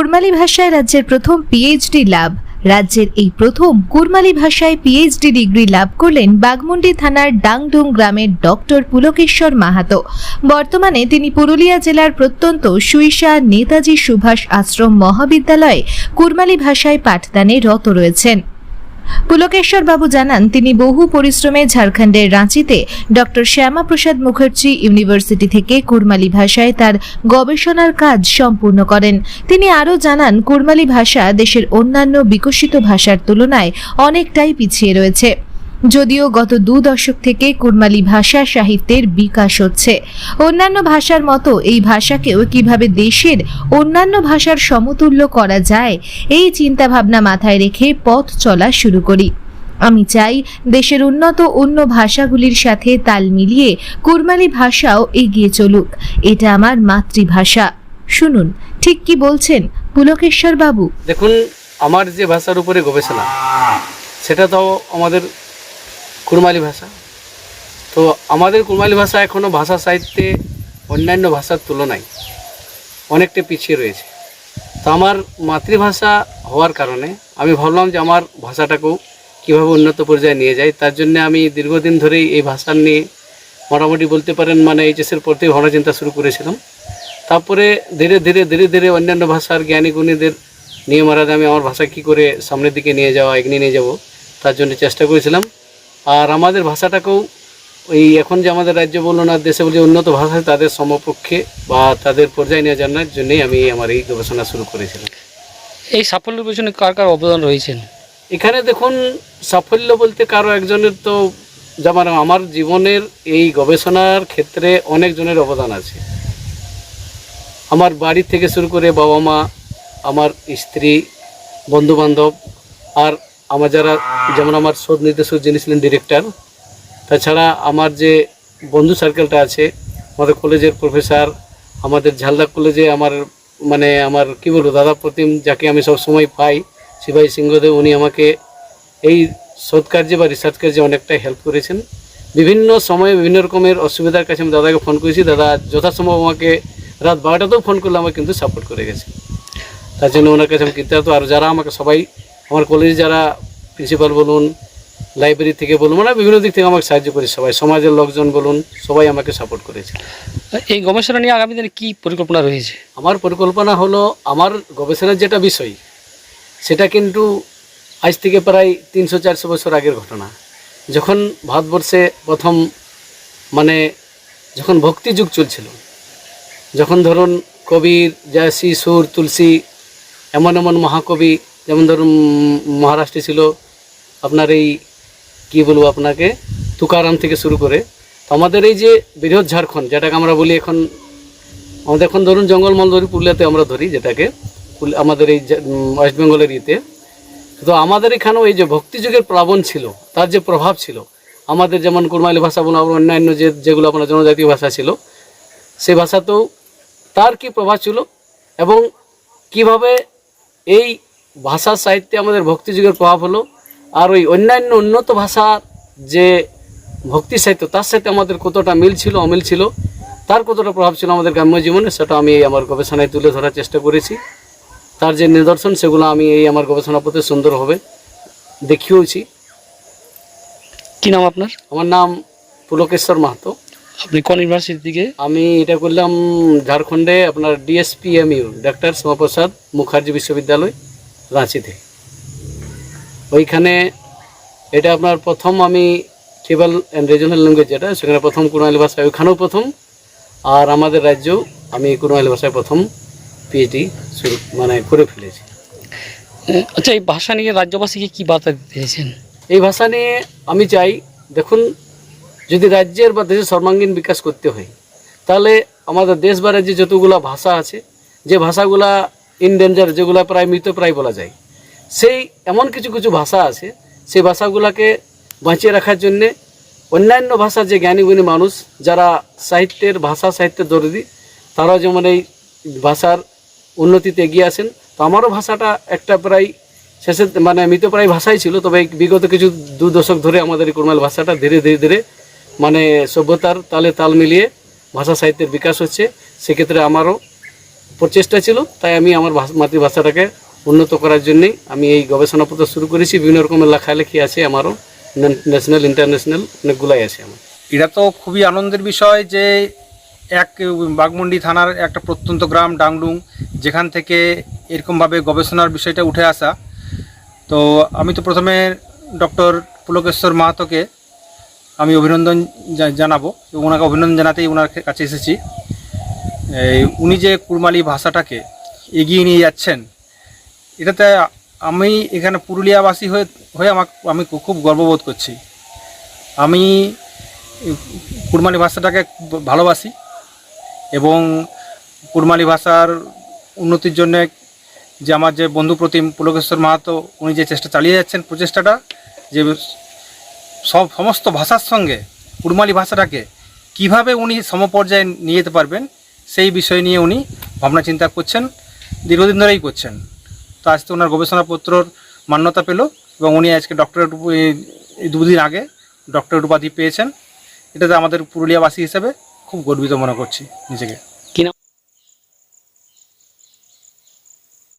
কুরমালি ভাষায় রাজ্যের প্রথম পিএইচডি লাভ। রাজ্যের এই প্রথম কুরমালি ভাষায় পিএইচডি ডিগ্রি লাভ করলেন বাগমুন্ডি থানার ডাংডুং গ্রামের ডক্টর পুলকেশ্বর মাহাতো। বর্তমানে তিনি পুরুলিয়া জেলার প্রত্যন্ত সুইসা নেতাজি সুভাষ আশ্রম মহাবিদ্যালয়ে কুরমালি ভাষায় পাঠদানে রত রয়েছেন। পুলকেশ্বর বাবু জানান, তিনি বহু পরিশ্রমে ঝাড়খণ্ডের রাঁচিতে ডক্টর শ্যামাপ্রসাদ মুখার্জি ইউনিভার্সিটি থেকে কুরমালি ভাষায় তার গবেষণার কাজ সম্পূর্ণ করেন। তিনি আরও জানান, কুরমালি ভাষা দেশের অন্যান্য বিকশিত ভাষার তুলনায় অনেকটাই পিছিয়ে রয়েছে। যদিও গত দু দশক থেকে কুরমালি ভাষা সাহিত্যের বিকাশ হচ্ছে। অন্যান্য ভাষার মতো এই ভাষাকেও কীভাবে দেশের অন্যান্য ভাষার সমতুল্য করা যায়, এই চিন্তাভাবনা মাথায় রেখে পথ চলা শুরু করি। আমি চাই দেশের উন্নত অন্য ভাষাগুলির সাথে তাল মিলিয়ে কুরমালি ভাষাও এগিয়ে চলুক। এটা আমার মাতৃভাষা। শুনুন, ঠিক কি বলছেন পুলকেশ্বর বাবু দেখুন, আমার যে ভাষার উপরে গবেষণা, সেটা তো আমাদের কুরমালি ভাষা। তো আমাদের কুরমালি ভাষা এখনও ভাষা সাহিত্যে অন্যান্য ভাষার তুলনায় অনেকটা পিছিয়ে রয়েছে। তো আমার মাতৃভাষা হওয়ার কারণে আমি ভাবলাম যে আমার ভাষাটাকেও কীভাবে উন্নত পর্যায়ে নিয়ে যায়, তার জন্য আমি দীর্ঘদিন ধরেই এই ভাষা নিয়ে মোটামুটি বলতে পারেন মানে এইচএসের পর থেকে ভাবনা চিন্তা শুরু করেছিলাম। তারপরে ধীরে ধীরে ধীরে ধীরে অন্যান্য ভাষার জ্ঞানী গুণীদের নিয়ে মারাদে আমি আমার ভাষা কী করে সামনের দিকে নিয়ে যাওয়া, এগিয়ে নিয়ে যাব, তার জন্য চেষ্টা করেছিলাম। আর আমাদের ভাষাটাকেও ওই এখন যে আমাদের রাজ্য বলুন আর দেশে বলে উন্নত ভাষা তাদের সমপক্ষে বা তাদের পর্যায়ে নিয়ে জানার জন্যই আমি আমার এই গবেষণা শুরু করেছিলাম। এই সাফল্যের পেছনে কার কার অবদান রয়েছেন এখানে দেখুন সাফল্য বলতে কারও একজনের তো যেমন আমার জীবনের এই গবেষণার ক্ষেত্রে অনেকজনের অবদান আছে। আমার বাড়ি থেকে শুরু করে বাবা মা আমার স্ত্রী বন্ধু বান্ধব আর আমার যারা যেমন আমার শোধ নির্দেশক যিনি ছিলেন ডিরেক্টর তাছাড়া আমার যে বন্ধু সার্কেলটা আছে আমাদের কলেজের প্রফেসর আমাদের ঝালদা কলেজে আমার মানে আমার কি বলব দাদা প্রতিম যাকে আমি সব সময় পাই শিবাই সিংহদেব উনি আমাকে এই শোধ কার্যে বা রিসার্চ কার্যে অনেকটাই হেল্প করেছেন। বিভিন্ন সময়ে বিভিন্ন রকমের অসুবিধার কাছে আমি দাদাকে ফোন করেছি। দাদা যথাসম্ভব আমাকে রাত বারোটাতেও ফোন করলে আমাকে কিন্তু সাপোর্ট করে গেছে। তার জন্য ওনার কাছে আমি কৃতজ্ঞ। আর যারা আমাকে সবাই আমার কলেজে যারা প্রিন্সিপাল বলুন লাইব্রেরি থেকে বলুন মানে বিভিন্ন দিক থেকে আমাকে সাহায্য করেছে সবাই সমাজের লোকজন বলুন সবাই আমাকে সাপোর্ট করেছে। এই গবেষণা নিয়ে আগামী দিনে কী পরিকল্পনা রয়েছে? আমার পরিকল্পনা হলো আমার গবেষণার যেটা বিষয় সেটা কিন্তু আজ থেকে প্রায় তিনশো চারশো বছর আগের ঘটনা। যখন ভারতবর্ষে প্রথম মানে যখন ভক্তি যুগ চলছিল যখন ধরুন কবির জয়সী সুর তুলসী এমন এমন মহাকবি যেমন ধরুন, মহারাষ্ট্রে ছিল আপনার এই, কী বলব আপনাকে, তুকারাম থেকে শুরু করে। আমাদের এই যে বৃহৎ ঝাড়খণ্ড, যেটাকে আমরা বলি এখন, আমাদের এখন ধরুন জঙ্গলমল ধরি পুরুলিয়াতে আমরা ধরি যেটাকে আমাদের এই ওয়েস্ট বেঙ্গলের ইতে তো আমাদের এখানেও এই যে ভক্তিযুগের প্লাবন ছিল, তার যে প্রভাব ছিল, আমাদের যেমন কুরমালি ভাষা বলুন অন্যান্য যে, যেগুলো আপনার জনজাতীয় ভাষা ছিল সেই ভাষাতেও তার কি প্রভাব ছিল এবং কীভাবে এই ভাষা সাহিত্যে আমাদের ভক্তিযুগের প্রভাব হলো আর ওই অন্যান্য উন্নত ভাষার যে ভক্তি সাহিত্য তার সাথে আমাদের কতটা মিল ছিল অমিল ছিল তার কতটা প্রভাব ছিল আমাদের গ্রাম্য জীবনে সেটা আমি এই আমার গবেষণায় তুলে ধরার চেষ্টা করেছি। তার যে নিদর্শন সেগুলো আমি এই আমার গবেষণা পথে সুন্দরভাবে দেখিয়েওছি কী নাম আপনার? আমার নাম পুলকেশ্বর মাহাতো। আপনি কোন ইউনিভার্সিটি থেকে আমি এটা করলাম ঝাড়খণ্ডে আপনার ডিএসপিএমইউ ডাক্তার শ্যামাপ্রসাদ মুখার্জি বিশ্ববিদ্যালয়। রাঁচিতে। ওইখানে এটা আপনার প্রথম আমি ট্রিবাল অ্যান্ড রিজনাল ল্যাঙ্গুয়েজ যেটা সেখানে প্রথম কুরমালি ভাষায় ওইখানেও প্রথম। আর আমাদের রাজ্যেও আমি কুরমালি ভাষায় প্রথম পিএইচডি শুরু মানে করে ফেলেছি। আচ্ছা এই ভাষা নিয়ে রাজ্যবাসীকে কী বার্তা দিয়েছেন এই ভাষা নিয়ে আমি চাই দেখুন যদি রাজ্যের বা দেশের সর্বাঙ্গীন বিকাশ করতে হয় তাহলে আমাদের দেশ বা রাজ্যে যতগুলো ভাষা আছে যে ভাষাগুলা ইন ডেঞ্জার যেগুলো প্রায় মৃতপ্রায় বলা যায়। সেই এমন কিছু কিছু ভাষা আছে, সেই ভাষাগুলোকে বাঁচিয়ে রাখার জন্যে অন্যান্য ভাষার যে জ্ঞানীগুণী মানুষ, যারা সাহিত্যের, ভাষা সাহিত্যের দরদি তারাও যেমন এই ভাষার উন্নতিতে এগিয়ে আসেন তো আমারও ভাষাটা একটা প্রায় শেষে মানে মৃতপ্রায় ভাষাই ছিল, তবে বিগত কিছু দু দশক ধরে আমাদের কুরমাল ভাষাটা ধীরে ধীরে ধীরে মানে সভ্যতার তালে তাল মিলিয়ে ভাষা সাহিত্যের বিকাশ হচ্ছে, সেক্ষেত্রে আমারও প্রচেষ্টা ছিল, তাই আমি আমার ভাষ- মাতৃভাষাটাকে উন্নত করার জন্যই আমি এই গবেষণাপত্র শুরু করেছি। বিভিন্ন রকমের লেখালেখি আছে আমারও ন্যাশনাল, ইন্টারন্যাশনাল, অনেকগুলাই আছে আমার। এটা তো খুবই আনন্দের বিষয় যে এক বাগমুন্ডি থানার একটা প্রত্যন্ত গ্রাম, ডাংডুং, যেখান থেকে এরকমভাবে গবেষণার বিষয়টা উঠে আসা। তো আমি তো প্রথমে ডক্টর পুলকেশ্বর মাহাতোকে আমি অভিনন্দন জানাব এবং ওনাকে অভিনন্দন জানাতেই ওনার কাছে এসেছি। উনি যে কুরমালি ভাষাটাকে এগিয়ে নিয়ে যাচ্ছেন, এটাতে আমি এখানে পুরুলিয়াবাসী হয়ে হয়ে আমাকে আমি খুব গর্ববোধ করছি। আমি কুরমালি ভাষাটাকে ভালোবাসি এবং কুরমালি ভাষার উন্নতির জন্য যে আমার যে বন্ধু প্রতিম পুলকেশ্বর মাহাতো, উনি যে চেষ্টা চালিয়ে যাচ্ছেন প্রচেষ্টাটা, যে সব সমস্ত ভাষার সঙ্গে কুরমালি ভাষাটাকে কীভাবে উনি সমপর্যায়ে নিয়ে যেতে পারবেন সেই বিষয় নিয়ে উনি ভাবনা চিন্তা করছেন, দীর্ঘদিন ধরেই করছেন। তো আজ তো ওনার গবেষণাপত্রর মান্যতা পেল এবং উনি আজকে ডক্টরেট দুদিন আগে ডক্টরেট উপাধি পেয়েছেন। এটাতে আমাদের পুরুলিয়াবাসী হিসেবে খুব গর্বিত মনে করছি নিজেকে।